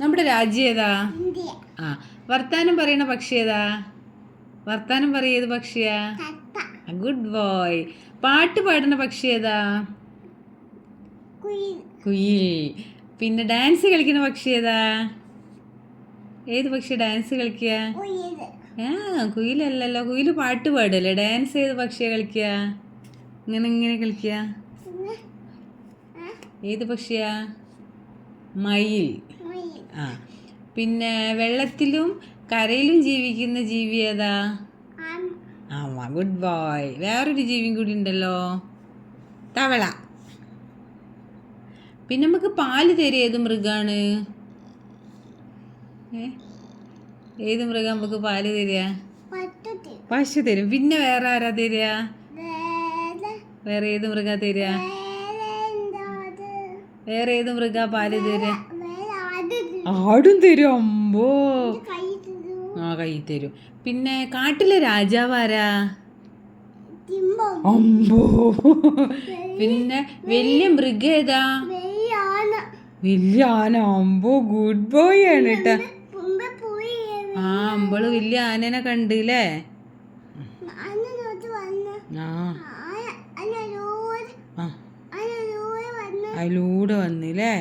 നമ്മുടെ രാജ്യം ഏതാ? ആ വർത്താനം പറയുന്ന പക്ഷി ഏതാ? വർത്താനം പറയത് പക്ഷിയാ? ഗുഡ് ബോയ് പാട്ട് പാടുന്ന പക്ഷി ഏതാ? കുയിൽ. പിന്നെ ഡാൻസ് കളിക്കുന്ന പക്ഷി ഏതാ? ഏത് പക്ഷി ഡാൻസ് കളിക്കുക ആ കുയിലല്ലല്ലോ. കുയിൽ പാട്ട് പാടല്ലേ? ഡാൻസ് ഏത് പക്ഷിയാ കളിക്കുക ഇങ്ങനെ ഇങ്ങനെ കളിക്കുക ഏത് പക്ഷിയാ? മയിൽ. ആ. പിന്നെ വെള്ളത്തിലും കരയിലും ജീവിക്കുന്ന ജീവി ഏതാ? ആ ആമാ ഗുഡ് ബോയ് വേറൊരു ജീവിയും കൂടി ഉണ്ടല്ലോ. തവള. പിന്നെ നമുക്ക് പാൽ തരും ഏത് മൃഗമാണ്? ഏത് മൃഗം നമുക്ക് പാൽ തരിക പശു തരും. പിന്നെ വേറെ ആരാ തരിക വേറെ. ഏത് മൃഗ തരിക വേറെ ഏത് മൃഗ പാൽ തരിക ആടും തരും അമ്പോ. ആ കൈ തരും. പിന്നെ കാട്ടിലെ രാജാവാരാ അമ്പോ. പിന്നെ വലിയ മൃഗം ഏതാ? വലിയ ആന അമ്പോ. ഗുഡ് ബോയ് ആണ് കേട്ടാ ആ അമ്പൾ വലിയ ആനനെ കണ്ടില്ലേ? ആ. അതിലൂടെ വന്നില്ലേ?